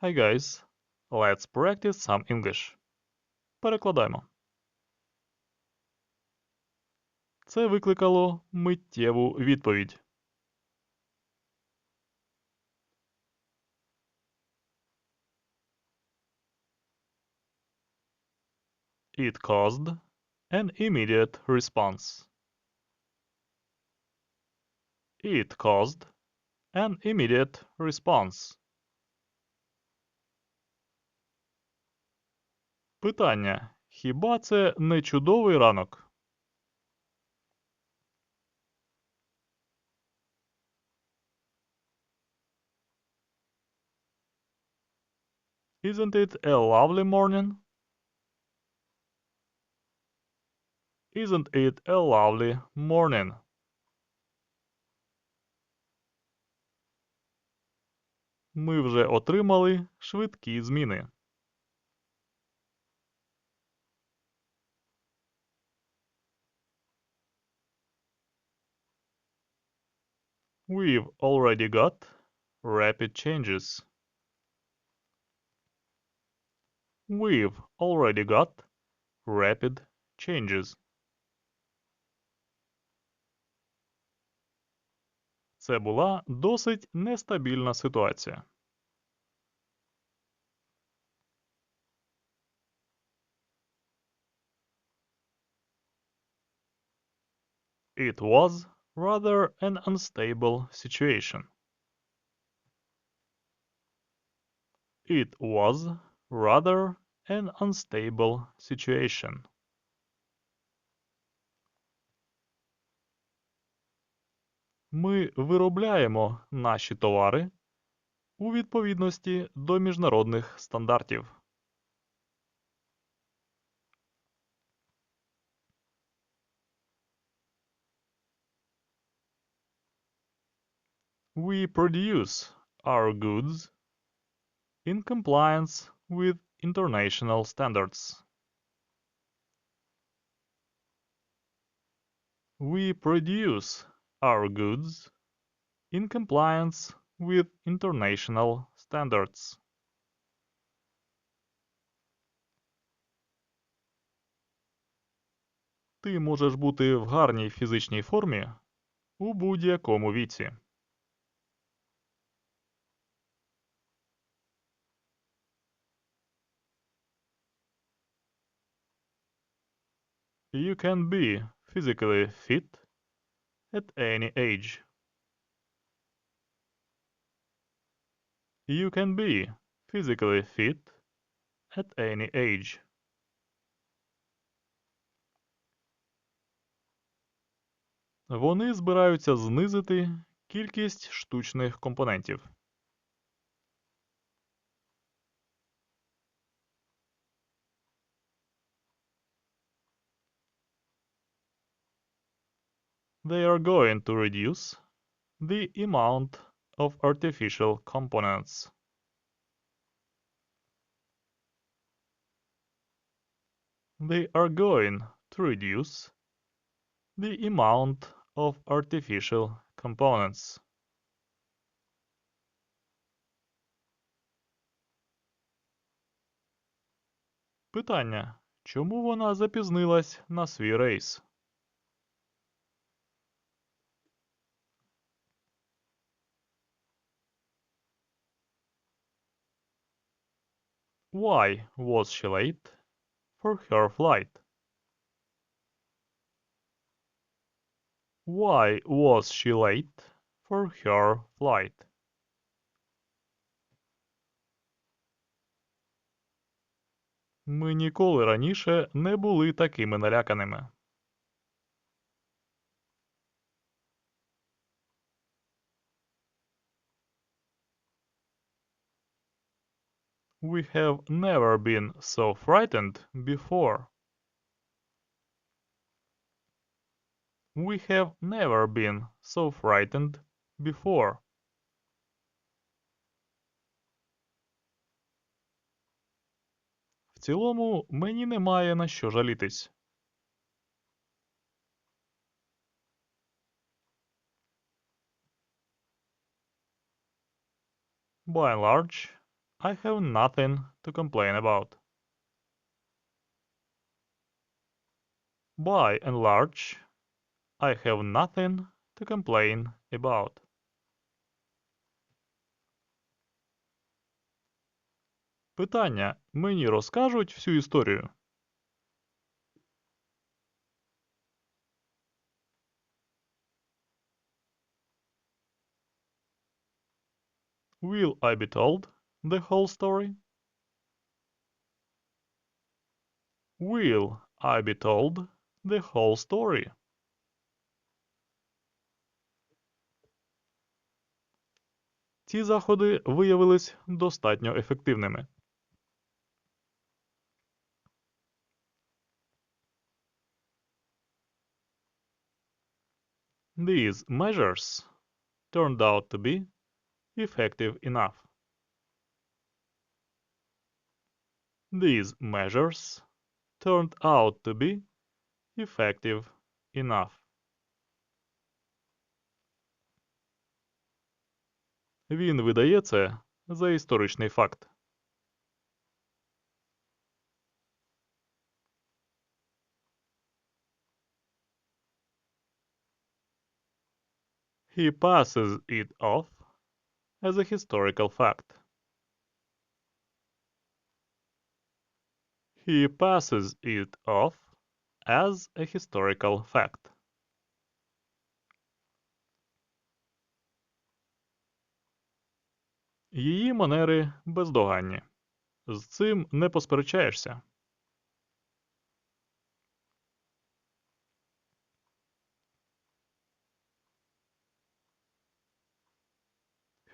Hi guys, let's practice some English. Перекладаємо. Це викликало миттєву відповідь. It caused an immediate response. It caused an immediate response. Питання. Хіба це не чудовий ранок? Isn't it a lovely morning? Isn't it a lovely morning? Ми вже отримали швидкі зміни. We've already got rapid changes. We've already got rapid changes. Це була досить нестабільна ситуація. It was rather an unstable situation. It was rather an unstable situation. Ми виробляємо наші товари у відповідності до міжнародних стандартів. We produce our goods in compliance with international standards. We produce our goods in compliance with international standards. Ти можеш бути в гарній фізичній формі у будь-якому віці. You can be physically fit at any age. You can be physically fit at any age. Вони збираються знизити кількість штучних компонентів. They are going to reduce the amount of artificial components. They are going to reduce the amount of artificial components. Питання. Чому вона запізнилась на свій рейс? Why was she late for her flight? Why was she late for her flight? Ми ніколи раніше не були такими наляканими. We have never been so frightened before. We have never been so frightened before. В цілому, мені немає на що жалітись. By and large, I have nothing to complain about. By and large, I have nothing to complain about. Питання. Мені розкажуть всю історію? Will I be told the whole story? Will I be told the whole story? Ці заходи виявились достатньо ефективними. These measures turned out to be effective enough. These measures turned out to be effective enough. Він видає це за історичний факт. He passes it off as a historical fact. He passes it off as a historical fact. Її манери бездоганні. З цим не посперечаєшся.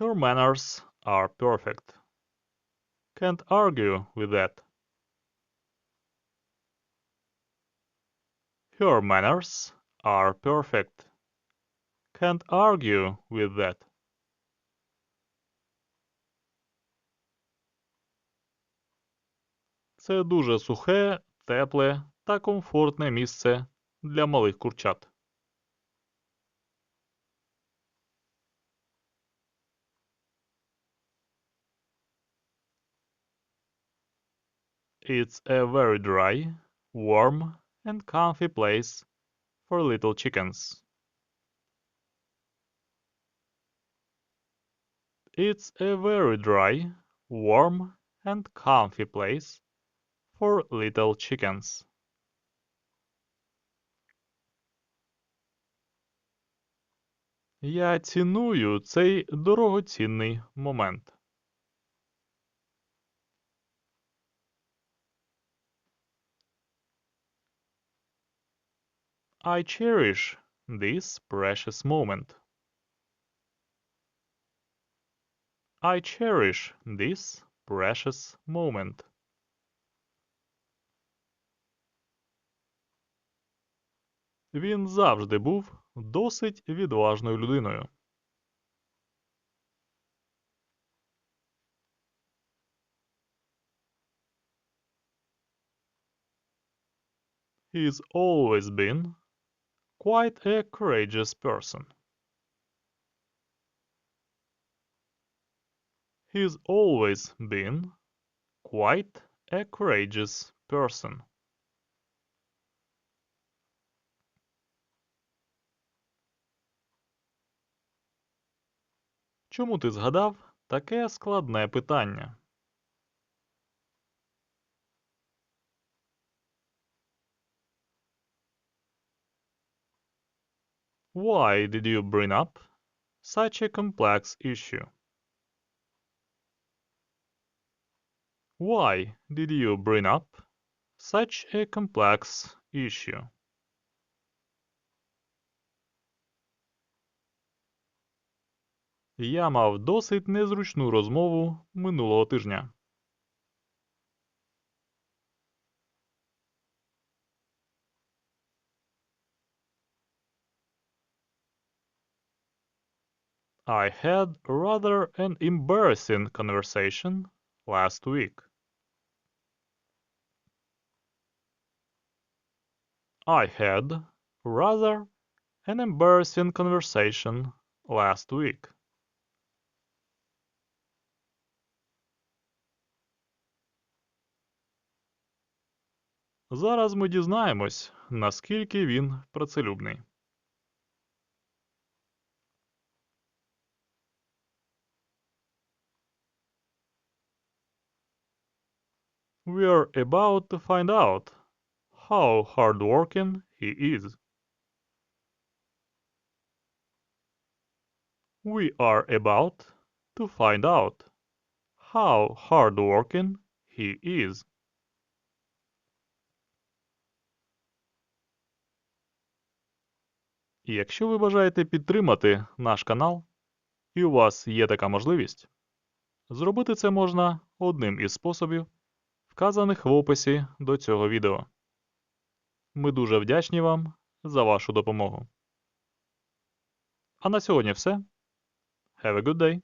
Her manners are perfect. Can't argue with that. Her manners are perfect. Can't argue with that. Це дуже сухе, тепле та комфортне місце для малих курчат. It's a very dry, warm and comfy place for little chickens. It's a very dry, warm and comfy place for little chickens. Я ціную цей дорогоцінний момент. I cherish this precious moment. I cherish this precious moment. Він завжди був досить відважною людиною. He's always been quite a courageous person. He's always been quite a courageous person. Чому ти згадав таке складне питання? Why did you bring up such a complex issue? Why did you bring up such a complex issue? Я мав досить незручну розмову минулого тижня. I had rather an embarrassing conversation last week. I had rather an embarrassing conversation last week. Зараз ми дізнаємось, наскільки він працелюбний. We're about to find out how hardworking he is. We are about to find out how hardworking he is. Якщо ви бажаєте підтримати наш канал, і у вас є така можливість, зробити це можна одним із способів, вказаних в описі до цього відео. Ми дуже вдячні вам за вашу допомогу. А на сьогодні все. Have a good day!